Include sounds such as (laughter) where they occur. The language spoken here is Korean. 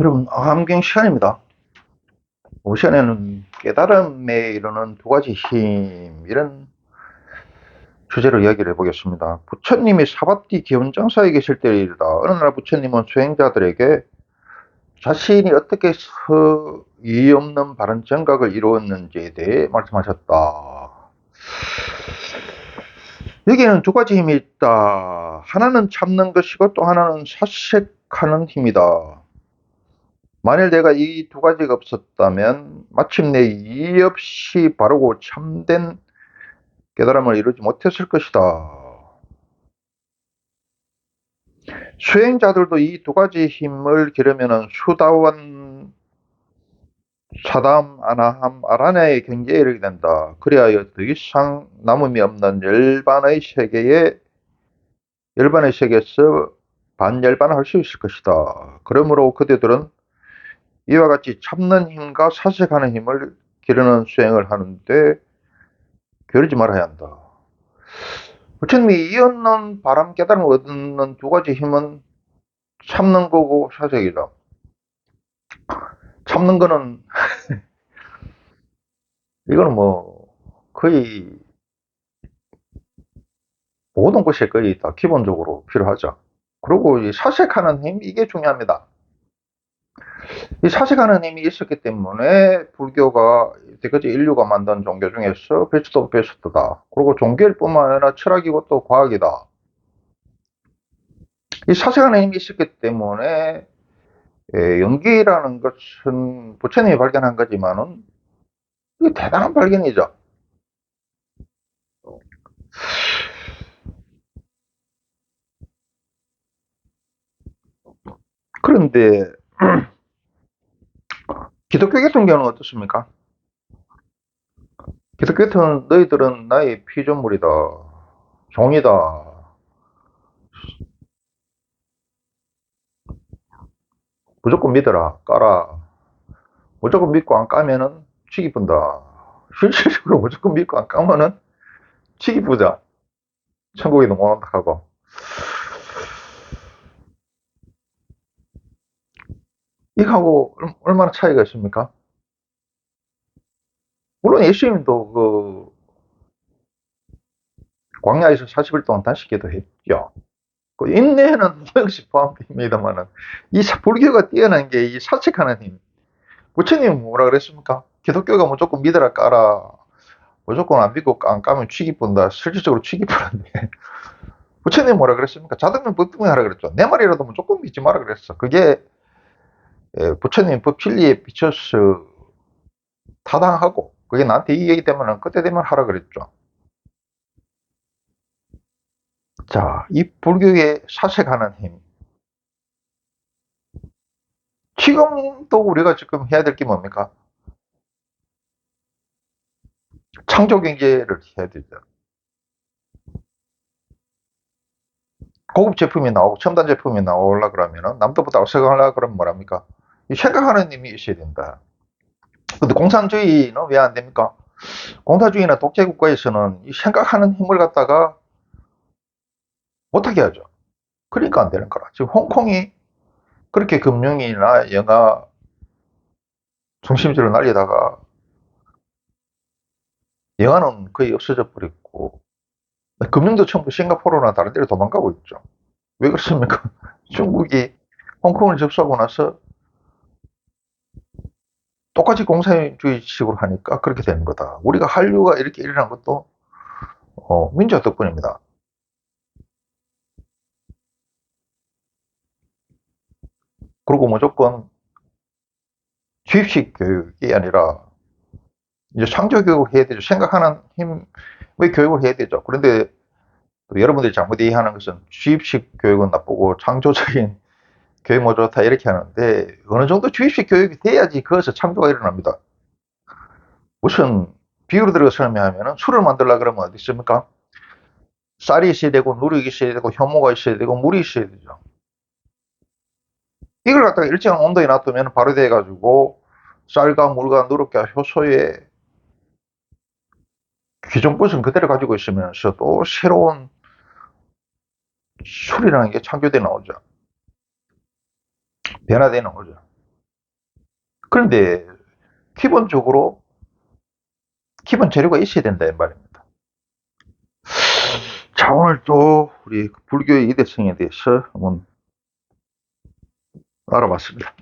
여러분, 암경 시간입니다. 이 시간에는 깨달음에 이르는 두 가지 힘, 이런 주제로 이야기를 해보겠습니다. 부처님이 사바띠 기원장사에 계실 때의 일이다. 어느 날 부처님은 수행자들에게 자신이 어떻게 서이 없는 바른 정각을 이루었는지에 대해 말씀하셨다. 여기에는 두 가지 힘이 있다. 하나는 참는 것이고 또 하나는 사색하는 힘이다. 만일 내가 이 두 가지가 없었다면 마침내 이의 없이 바르고 참된 깨달음을 이루지 못했을 것이다. 수행자들도 이 두 가지 힘을 기르면 수다원 사담 아나함 아라냐의 경지에 이르게 된다. 그리하여 더 이상 남음이 없는 열반의 세계에 열반의 세계에서 반열반할 수 있을 것이다. 그러므로 그대들은 이와 같이 참는 힘과 사색하는 힘을 기르는 수행을 하는데 게으르지 말아야 한다. 부처님이 이었는 바람 깨달음을 얻는 두 가지 힘은 참는 거고 사색이다. 참는 거는 (laughs) 이거는 뭐 거의 모든 곳에 거의 다 기본적으로 필요하죠. 그리고 이 사색하는 힘 이게 중요합니다. 이 사색하는 힘이 있었기 때문에 불교가 이때까지 인류가 만든 종교 중에서 베스트 베스트다. 그리고 종교일 뿐만 아니라 철학이고 또 과학이다. 이 사색하는 힘이 있었기 때문에 예, 연기라는 것은 부처님이 발견한 거지만은 이게 대단한 발견이죠. 그런데 기독교 같은 경우는 어떻습니까? 기독교 같은 너희들은 나의 피조물이다. 종이다. 무조건 믿어라. 까라. 무조건 믿고 안 까면은 치기 분다. 실질적으로 (laughs) 무조건 믿고 안 까면은 치기 부자. 천국에도 못 온다 하고. 이거하고 얼마나 차이가 있습니까? 물론 예수님도 그 광야에서 40일 동안 단식 기도 했죠. 그 인내는 (laughs) 역시 포함됩니다만은 이 불교가 뛰어난 게 이 사책하는 힘. 부처님 뭐라 그랬습니까? 기독교가 무조건 믿어라 까라. 무조건 안 믿고 안 까면 취기 본다. 실질적으로 취기 보는데 부처님 뭐라 그랬습니까? 자등면 법등면 하라 그랬죠. 내 말이라도 무조건 믿지 마라 그랬어. 그게 예, 부처님 법 진리에 비춰서 타당하고 그게 나한테 이 얘기 되면 그때 되면 하라 그랬죠. 자, 이 불교의 사색하는 힘. 지금도 우리가 지금 해야 될 게 뭡니까? 창조 경제를 해야 되죠. 고급 제품이 나오고 첨단 제품이 나오려 그러면은 남들보다 앞서가려 그러면 뭐랍니까? 생각하는 힘이 있어야 된다. 근데 공산주의는 왜 안 됩니까? 공산주의나 독재 국가에서는 이 생각하는 힘을 갖다가 못하게 하죠. 그러니까 안 되는 거라. 지금 홍콩이 그렇게 금융이나 영화 중심지로 날리다가 영화는 거의 없어져 버렸고 금융도 전부 싱가포르나 다른 데로 도망가고 있죠. 왜 그렇습니까? (laughs) 중국이 홍콩을 접수하고 나서 똑같이 공산주의식으로 하니까 그렇게 되는 거다. 우리가 한류가 이렇게 일어난 것도 어, 민주화 덕분입니다. 그리고 무조건 주입식 교육이 아니라 이제 창조 교육을 해야 되죠. 생각하는 힘의 교육을 해야 되죠. 그런데 여러분들이 잘못 이해하는 것은 주입식 교육은 나쁘고 창조적인 교육 뭐 좋다 이렇게 하는데 어느 정도 주입식 교육이 돼야지 그것을 창조가 일어납니다. 무슨 비유로 들어 설명하면 술을 만들려 그러면 어디 있습니까? 쌀이 있어야 되고 누룩이 있어야 되고 효모가 있어야 되고 물이 있어야 되죠. 이걸 갖다가 일정한 온도에 놔두면 바로 돼가지고 쌀과 물과 누룩과 효소의 기존 것은 그대로 가지고 있으면서 또 새로운 술이라는 게 창조돼 나오죠. 변화되는 거죠. 그런데 기본적으로 기본 재료가 있어야 된다 이 말입니다. 자 오늘 또 우리 불교의 이대성에 대해서 한번 알아봤습니다.